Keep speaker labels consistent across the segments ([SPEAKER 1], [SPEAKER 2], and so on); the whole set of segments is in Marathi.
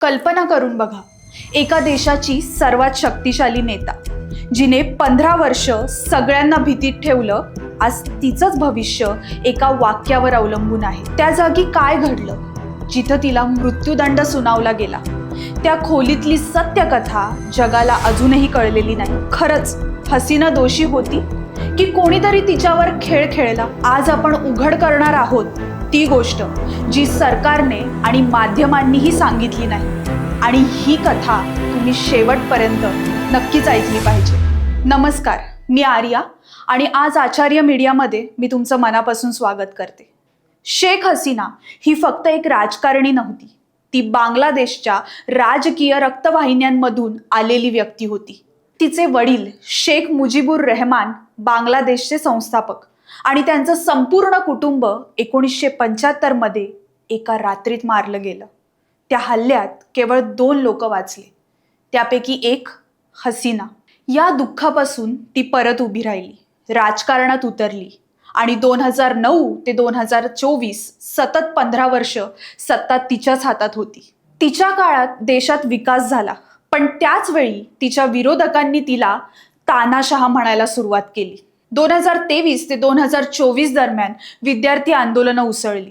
[SPEAKER 1] कल्पना करून बघा. एका देशाची सर्वात शक्तिशाली नेता जिने पंधरा वर्ष सगळ्यांना भीतीत ठेवलं आज तिचंच भविष्य एका वाक्यावर अवलंबून आहे. त्या जागी काय घडलं? जिथं तिला मृत्यूदंड सुनावला गेला. त्या खोलीतली सत्यकथा जगाला अजूनही कळलेली नाही. खरंच हसीना दोषी होती? की कोणीतरी तिच्यावर खेळ खेळला? आज आपण उघड करणार आहोत. ती गोष्ट जी सरकारने आणि माध्यमांनीही सांगितली नाही. आणि ही कथा तुम्ही शेवटपर्यंत नक्कीच ऐकली पाहिजे. नमस्कार मी आर्या आणि आज आचार्य मीडियामध्ये मी तुमचं मनापासून स्वागत करते. शेख हसीना ही फक्त एक राजकारणी नव्हती. ती बांगलादेशच्या राजकीय रक्तवाहिन्यांमधून आलेली व्यक्ती होती. तिचे वडील शेख मुजीबुर रहमान बांगलादेशचे संस्थापक. आणि त्यांचं संपूर्ण कुटुंब एकोणीसशे पंच्याहत्तरमध्ये एका रात्रीत मारलं गेलं. त्या हल्ल्यात केवळ दोन लोक वाचले. त्यापैकी एक हसीना. या दुःखापासून ती परत उभी राहिली. राजकारणात उतरली. आणि दोन हजार नऊ ते दोन हजार चोवीस सतत पंधरा वर्ष सत्ता तिच्याच हातात होती. तिच्या काळात देशात विकास झाला. पण त्याच वेळी तिच्या विरोधकांनी तिला तानाशहा म्हणायला सुरुवात केली. दोन हजार तेवीस ते दोन हजार चोवीस दरम्यान विद्यार्थी आंदोलनं उसळली.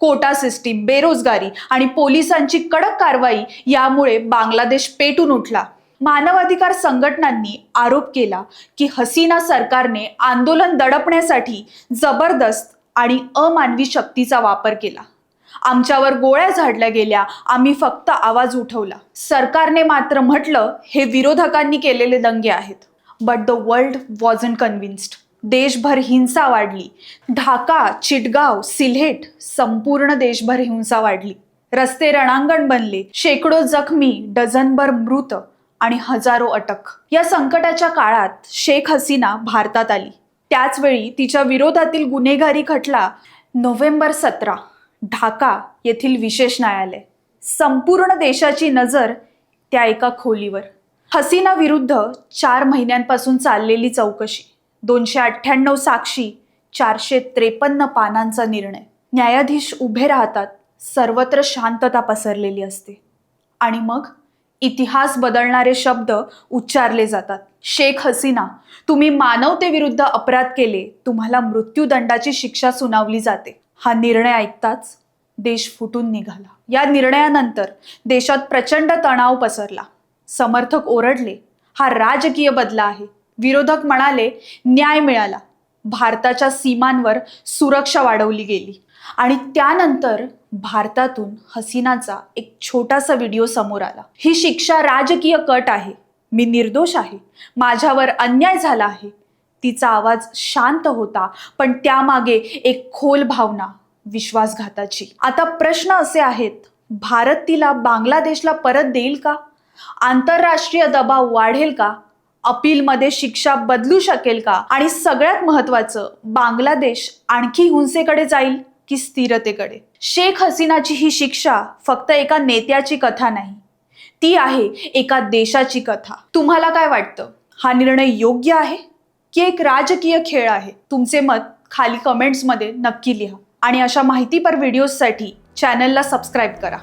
[SPEAKER 1] कोटा सिस्टीम बेरोजगारी आणि पोलिसांची कडक कारवाई यामुळे बांगलादेश पेटून उठला. मानवाधिकार संघटनांनी आरोप केला की हसीना सरकारने आंदोलन दडपण्यासाठी जबरदस्त आणि अमानवी शक्तीचा वापर केला. आमच्यावर गोळ्या झाडल्या गेल्या आम्ही फक्त आवाज उठवला. सरकारने मात्र म्हटलं हे विरोधकांनी केलेले दंगे आहेत. But the world wasn't convinced देशभर हिंसा वाढली. ढाका चिटगाव सिल्हेट संपूर्ण देशभर हिंसा वाढली. रस्ते रणांगण बनले. शेकडो जखमी डझनभर मृत आणि हजारो अटक. या संकटाच्या काळात शेख हसीना भारतात आली. त्याचवेळी तिच्या विरोधातील गुन्हेगारी खटला नोव्हेंबर सतरा ढाका येथील विशेष न्यायालय. संपूर्ण देशाची नजर त्या एका खोलीवर. हसीना विरुद्ध चार महिन्यांपासून चाललेली चौकशी दोनशे अठ्ठ्याण्णव साक्षी चारशे त्रेपन्न पानांचा निर्णय. न्यायाधीश उभे राहतात सर्वत्र शांतता पसरलेली असते. आणि मग इतिहास बदलणारे शब्द उच्चारले जातात. शेख हसीना तुम्ही मानवतेविरुद्ध अपराध केले तुम्हाला मृत्यूदंडाची शिक्षा सुनावली जाते. हा निर्णय ऐकताच देश फुटून निघाला. या निर्णयानंतर देशात प्रचंड तणाव पसरला. समर्थक ओरडले हा राजकीय बदला आहे. विरोधक म्हणाले न्याय मिळाला. भारताच्या सीमांवर सुरक्षा वाढवली गेली. आणि त्यानंतर भारतातून हसीनाचा एक छोटासा व्हिडिओ समोर आला. ही शिक्षा राजकीय कट आहे. मी निर्दोष आहे. माझ्यावर अन्याय झाला आहे. तिचा आवाज शांत होता पण त्यामागे एक खोल भावना विश्वासघाताची. आता प्रश्न असे आहेत भारत तिला बांगलादेशला परत देईल का? आंतरराष्ट्रीय दबाव वाढेल का? अपीलमध्ये शिक्षा बदलू शकेल का? आणि सगळ्यात महत्वाचं बांगलादेश आणखी हिंसेकडे जाईल की स्थिरतेकडे? शेख हसीनाची ही शिक्षा फक्त एका नेत्याची कथा नाही. ती आहे एका देशाची कथा. तुम्हाला काय वाटतं? हा निर्णय योग्य आहे? की एक राजकीय खेळ आहे? तुमचे मत खाली कमेंट्समध्ये नक्की लिहा. आणि अशा माहितीपर व्हिडिओजसाठी चॅनलला सबस्क्राईब करा.